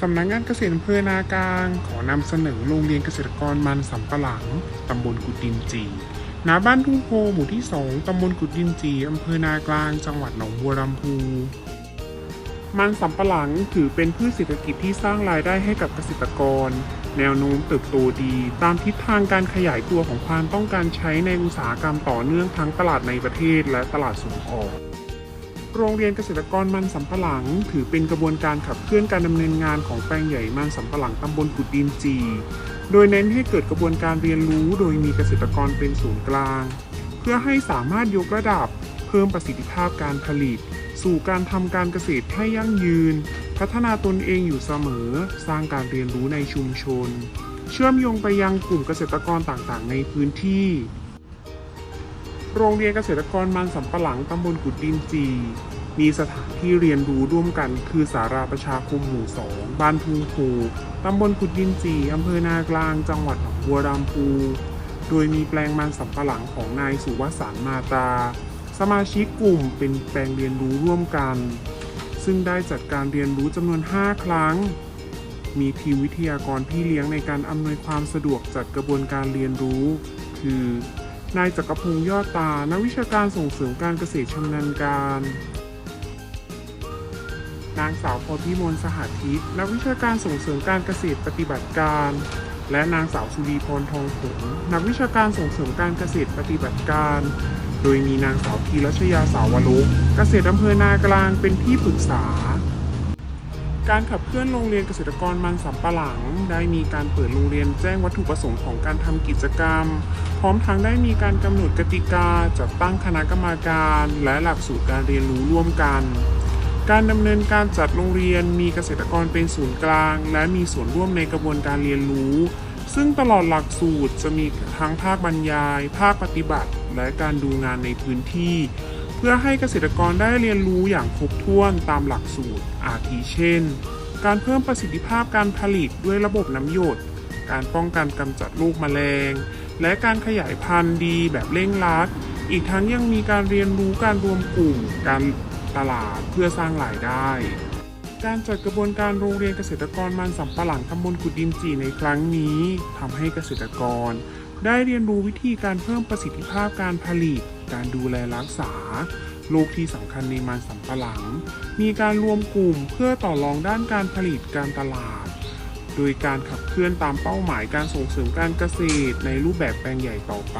สำนักงานเกษตรอำเภอนากลาง ขอนำเสนอโรงเรียนเกษตรกรมันสำปะหลังตำบลกุดินจีณบ้านทุ่งโพหมู่ที่ 2ตำบลกุดินจีอำเภอนากลาง จังหวัดหนองบัวลำพู มันสำปะหลังถือเป็นพืชเศรษฐกิจที่สร้างรายได้ให้กับเกษตรกร แนวโน้มเติบโตดี ตามทิศทางการขยายตัวของความต้องการใช้ในอุตสาหกรรมต่อเนื่องทั้งตลาดในประเทศและตลาดส่งออก โรงเรียนเกษตรกรมันสำปะหลัง ถือเป็นกระบวนการขับเคลื่อนการดำเนินงานของแปลงใหญ่มันสำปะหลังตำบลกุดดินจี โดยเน้นให้เกิดกระบวนการเรียนรู้โดยมีเกษตรกรเป็นศูนย์กลาง เพื่อให้สามารถยกระดับ เพิ่มประสิทธิภาพการผลิต สู่การทำการเกษตรให้ยั่งยืน พัฒนาตนเองอยู่เสมอ สร้างการเรียนรู้ในชุมชน เชื่อมโยงไปยังกลุ่มเกษตรกรต่างๆ ในพื้นที่ โรงเรียนเกษตรกรมันสำปะหลังตำบลกุดดินจี มีสถานที่เรียนรู้ร่วมกัน คือสาราประชาคมหมู่สองบ้านทุ่งภูตำบลกุดดินจีอำเภอนากลาง จังหวัดหนองบัวลำพูโดยมีแปลงมันสำปะหลังของนายสุวัสานมาตา สมาชิกกลุ่มเป็นแปลงเรียนรู้ร่วมกัน ซึ่งได้จัดการเรียนรู้จำนวน 5 ครั้ง มีทีมวิทยากรพี่เลี้ยงในการอำนวยความสะดวกจัดกระบวนการเรียนรู้ คือ นายจักรพงศ์ยอดตา นักวิชาการส่งเสริมการเกษตรชำนาญการ นางสาวพรพิมลสหัสทิพย์นักวิชาการส่งเสริมการเกษตรปฏิบัติการ และนางสาวสุรีพรทองผงนักวิชาการส่งเสริมการเกษตรปฏิบัติการ โดยมีนางสาวพีรัชยาสาวลุกเกษตรอำเภอนากลางเป็นที่ปรึกษา การขับเคลื่อนโรงเรียนเกษตรกรมันสำปะหลัง ได้มีการเปิดโรงเรียนแจ้งวัตถุประสงค์ของการทำกิจกรรม พร้อมทั้งได้มีการกำหนดกติกาจัดตั้งคณะกรรมการ และหลักสูตรการเรียนรู้ร่วมกัน การดำเนินการจัดโรงเรียนมีเกษตรกรเป็นศูนย์กลาง และมีส่วนร่วมในกระบวนการเรียนรู้ ซึ่งตลอดหลักสูตรจะมีทั้งภาคบรรยาย ภาคปฏิบัติ และการดูงานในพื้นที่ พื่อให้เกษตรกรได้เรียนรู้อย่างครบถ้วนตามหลักสูตร อาทิเช่น การเพิ่มประสิทธิภาพการผลิตด้วยระบบน้ำหยด การป้องกันกำจัดลูกแมลง และการขยายพันธุ์ดีแบบเร่งรัด อีกทั้งยังมีการเรียนรู้การรวมกลุ่ม การตลาดเพื่อสร้างรายได้ การจัดกระบวนการโรงเรียนเกษตรกรมันสำปะหลังตำบลกุดดินจีในครั้งนี้ทำให้เกษตรกร ได้เรียนรู้วิธีการเพิ่มประสิทธิภาพการผลิต การดูแลรักษา โรคที่สำคัญในมันสำปะหลัง มีการรวมกลุ่มเพื่อต่อรองด้านการผลิตการตลาด โดยการขับเคลื่อนตามเป้าหมายการส่งเสริมการเกษตรในรูปแบบแปลงใหญ่ต่อไป